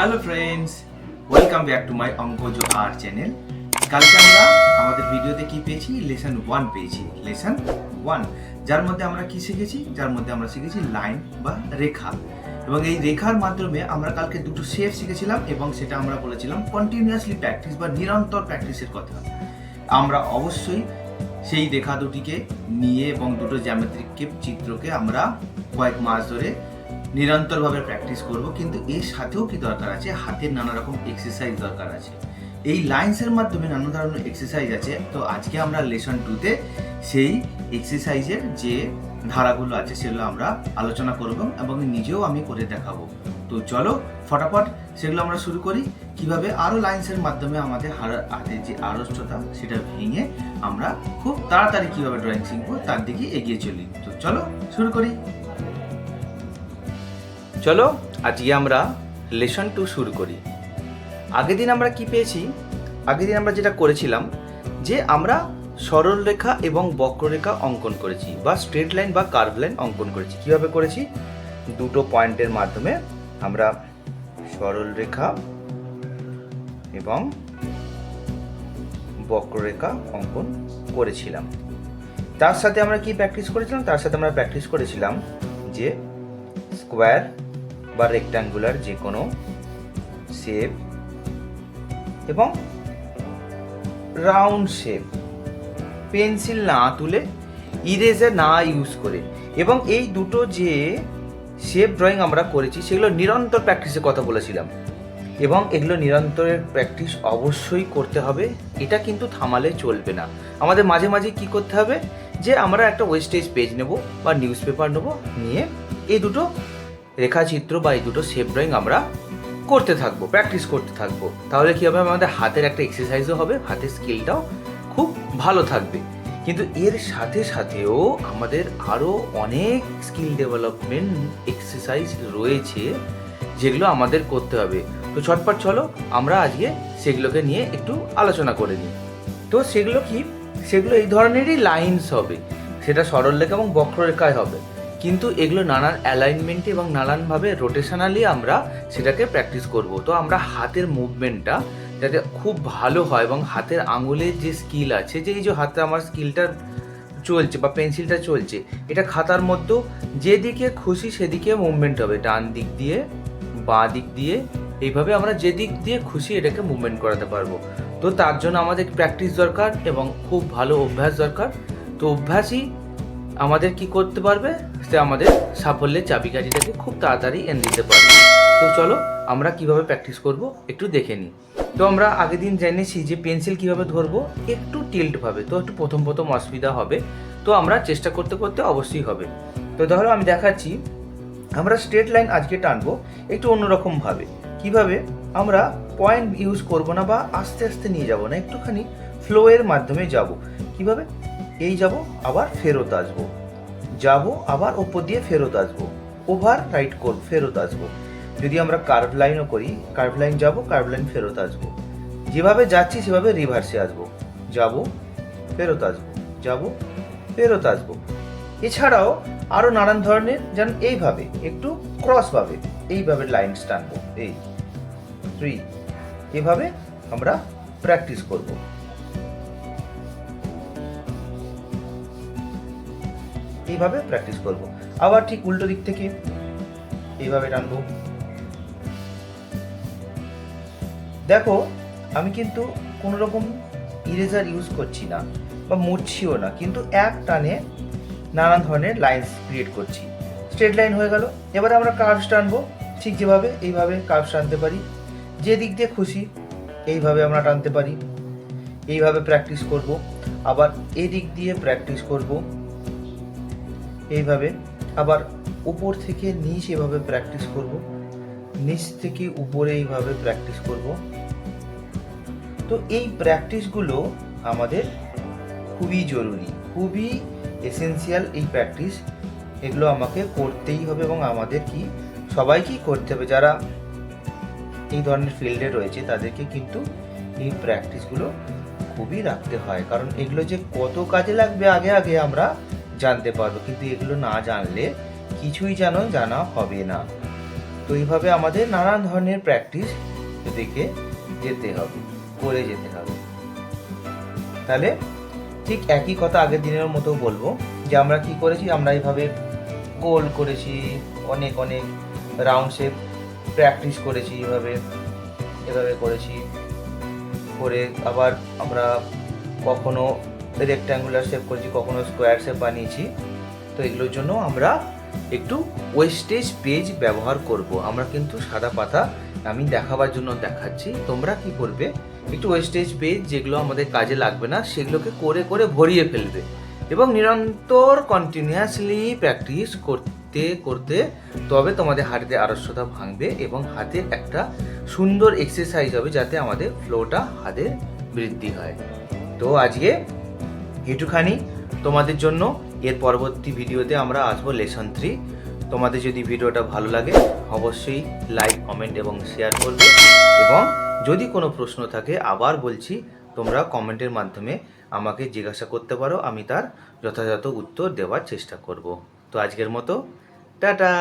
Hello friends welcome back to my অঙ্কজ আর channel কালকে আমরা আমাদের ভিডিওতে কি পেয়েছি? লেসন ওয়ান পেয়েছি। লেসন ওয়ান যার মধ্যে আমরা কি শিখেছি? যার মধ্যে আমরা শিখেছি লাইন বা রেখা। এবং এই রেখার মাধ্যমে আমরা কালকে দুটো শেপ শিখেছিলাম এবং সেটা আমরা বলেছিলাম কন্টিনিউয়াসলি প্র্যাকটিস বা নিরন্তর প্র্যাকটিসের কথা। আমরা অবশ্যই সেই রেখা দুটিকে নিয়ে এবং দুটো জ্যামেট্রিক চিত্রকে আমরা কয়েক মাস ধরে নিরন্তরভাবে প্র্যাকটিস করব, কিন্তু এর সাথেও কি দরকার আছে? হাতের নানা রকম এক্সারসাইজ দরকার আছে। এই লাইন্সের মাধ্যমে নানা ধরনের এক্সারসাইজ আছে। তো আজকে আমরা লেসন টুতে সেই এক্সারসাইজের যে ধারাগুলো আছে, সেগুলো আমরা আলোচনা করব এবং নিজেও আমি করে দেখাবো। তো চলো, ফটাফট সেগুলো আমরা শুরু করি। কীভাবে আরও লাইন্সের মাধ্যমে আমাদের হাতের যে আড়ষ্টতা, সেটা ভেঙে আমরা খুব তাড়াতাড়ি কীভাবে ড্রয়িং শিখব, তার দিকে এগিয়ে চলি। তো চলো, শুরু করি। চলো, আজকে আমরা লেসন টু শুরু করি। আগের দিন আমরা কি পেয়েছি? আগের দিন আমরা যেটা করেছিলাম, যে আমরা সরল রেখা এবং বক্ররেখা অঙ্কন করেছি, বা স্ট্রেট লাইন বা কার্ভ লাইন অঙ্কন করেছি। কীভাবে করেছি? দুটো পয়েন্টের মাধ্যমে আমরা সরল রেখা এবং বক্ররেখা অঙ্কন করেছিলাম। তার সাথে আমরা কি প্র্যাকটিস করেছিলাম? তার সাথে আমরা প্র্যাকটিস করেছিলাম যে স্কোয়ার বা রেক্ট্যাঙ্গুলার যে কোনো শেপ এবং রাউন্ড শেপ পেন্সিল না তুলে ইরেজার না ইউজ করে এবং এই দুটো যে শেপ ড্রয়িং আমরা করেছি সেগুলো নিরন্তর প্র্যাকটিসের কথা বলেছিলাম এবং এগুলো নিরন্তরের প্র্যাকটিস অবশ্যই করতে হবে, এটা কিন্তু থামালে চলবে না। আমাদের মাঝে মাঝে কি করতে হবে? যে আমরা একটা ওয়েস্টেজ পেজ নেব বা নিউজ পেপার নেব, নিয়ে এই দুটো রেখাচিত্র বা এই দুটো শেপ ড্রয়িং আমরা করতে থাকব প্র্যাকটিস করতে থাকব। তাহলে কী হবে? আমাদের হাতের একটা এক্সারসাইজও হবে, হাতের স্কিলটাও খুব ভালো থাকবে। কিন্তু এর সাথে সাথেও আমাদের আরও অনেক স্কিল ডেভেলপমেন্ট এক্সারসাইজ রয়েছে, যেগুলো আমাদের করতে হবে। তো ছটপট চলো, আমরা আজকে সেগুলোকে নিয়ে একটু আলোচনা করে নিই। তো সেগুলো কি? সেগুলো এই ধরনেরই লাইন্স হবে। সেটা সরলরেখা এবং বক্ররেখায় হবে। কিন্তু এগুলো নানান অ্যালাইনমেন্টে এবং নানানভাবে রোটেশনালি আমরা সেটাকে প্র্যাকটিস করব। তো আমরা হাতের মুভমেন্টটা যাতে খুব ভালো হয় এবং হাতের আঙুলের যে স্কিল আছে, যে এই যে হাতে আমার স্কিলটা চলছে বা পেন্সিলটা চলছে, এটা খাতার মধ্যেও যেদিকে খুশি সেদিকে মুভমেন্ট হবে। ডান দিক দিয়ে, বাঁ দিক দিয়ে, এইভাবে আমরা যে দিক দিয়ে খুশি এটাকে মুভমেন্ট করাতে পারব। তো তার জন্য আমাদের প্র্যাকটিস দরকার এবং খুব ভালো অভ্যাস দরকার। তো অভ্যাসই আমাদের কি করতে পারবে? সে আমাদের সাফল্যের চাবিকাঠিটাকে খুব তাড়াতাড়ি এনে দিতে পারবে। তো চলো, আমরা কীভাবে প্র্যাকটিস করব একটু দেখে নিই। তো আমরা আগের দিন জেনেছি যে পেন্সিল কীভাবে ধরবো? একটু টিল্ট ভাবে, তো একটু প্রথম প্রথম অসুবিধা হবে। তো আমরা চেষ্টা করতে করতে অবশ্যই হবে। তো ধরো আমি দেখাচ্ছি, আমরা স্ট্রেট লাইন আজকে টানবো একটু অন্যরকম ভাবে। কীভাবে? আমরা পয়েন্ট ইউজ করব না বা আস্তে আস্তে নিয়ে যাব না, একটুখানি ফ্লোয়ের মাধ্যমে যাব। কীভাবে? এই যাব, আবার ফেরত আসব। যাব, আবার ওপর দিয়ে ফেরত আসব। ওভার রাইট করব ফেরত আসব। যদি আমরা কার্ভ লাইনও করি, কার্ভ লাইন যাব, কার্ভ লাইন ফেরত আসব। যেভাবে যাচ্ছি, সেভাবে রিভার্সে আসব। যাব, ফেরত আসব। যাব, ফেরত আসব। এছাড়াও আরও নানান ধরনের, যেন এইভাবে, একটু ক্রসভাবে, এইভাবে লাইন টানবো। এই থ্রি এভাবে আমরা প্র্যাকটিস করব। এইভাবে প্র্যাকটিস করব। আবার ঠিক উল্টো দিক থেকে এইভাবে টানবো। দেখো, আমি কিন্তু কোনো রকম ইরেজার ইউজ করছি না বা মুছছিও না, কিন্তু এক টানে নানান ধরনের লাইন্স ক্রিয়েট করছি। স্ট্রেট লাইন হয়ে গেল, এবারে আমরা কার্ভস টানবো। ঠিক যেভাবে, এইভাবে কার্ভস টানতে পারি। যে দিক দিয়ে খুশি, এইভাবে আমরা টানতে পারি। এইভাবে প্র্যাকটিস করব। আবার এদিক দিয়ে প্র্যাকটিস করব। এইভাবে আবার উপর থেকে নিচ এভাবে প্র্যাকটিস করব। নিচ থেকে উপরে এইভাবে প্র্যাকটিস করব। তো এই প্র্যাকটিসগুলো আমাদের খুবই জরুরি, খুবই এসেন্সিয়াল এই প্র্যাকটিস এগুলো আমাকে করতেই হবে এবং আমাদের কি সবাইকেই করতে হবে। যারা এই ধরনের ফিল্ডে রয়েছে, তাদেরকে কিন্তু এই প্র্যাকটিসগুলো খুবই রাখতে হয়। কারণ এগুলো যে কত কাজে লাগবে, আগে আগে আমরা জানতে পারব, কিন্তু এগুলো না জানলে কিছুই যেন জানা হবে না। তো এইভাবে আমাদের নানান ধরনের প্র্যাকটিস দেখে যেতে হবে, করে যেতে হবে। তাহলে ঠিক একই কথা আগের দিনের মতো বলব যে আমরা কি করেছি, আমরা এইভাবে গোল করেছি, অনেক অনেক রাউন্ড শেপ প্র্যাকটিস করেছি এভাবে এভাবে করেছি। করে আবার আমরা কখনো রেক্ট্যাঙ্গুলার শেপ করেছি, কখনো স্কোয়ার শেপ বানিয়েছি। তো এগুলোর জন্য আমরা একটু ওয়েস্টেজ পেজ ব্যবহার করব। আমরা কিন্তু সাদা পাতা আমি দেখাবার জন্য দেখাচ্ছি। তোমরা কি করবে? একটু ওয়েস্টেজ পেজ যেগুলো আমাদের কাজে লাগবে না, সেগুলোকে করে করে ভরিয়ে ফেলবে এবং নিরন্তর কন্টিনিউয়াসলি প্র্যাকটিস করতে করতে তবে তোমাদের হাতে আড়স্যতা ভাঙবে এবং হাতের একটা সুন্দর এক্সারসাইজ হবে যাতে আমাদের ফ্লোটা হাতের বৃদ্ধি হয়। তো আজকে একটুখানি তোমাদের জন্য এর পরবর্তী ভিডিওতে আমরা আসব লেসন থ্রি। তোমাদের যদি ভিডিওটা ভালো লাগে, অবশ্যই লাইক, কমেন্ট এবং শেয়ার করবে। এবং যদি কোনো প্রশ্ন থাকে, আবার বলছি, তোমরা কমেন্টের মাধ্যমে আমাকে জিজ্ঞাসা করতে পারো, আমি তার যথাযথ উত্তর দেওয়ার চেষ্টা করব। তো আজকের মতো, টাটা!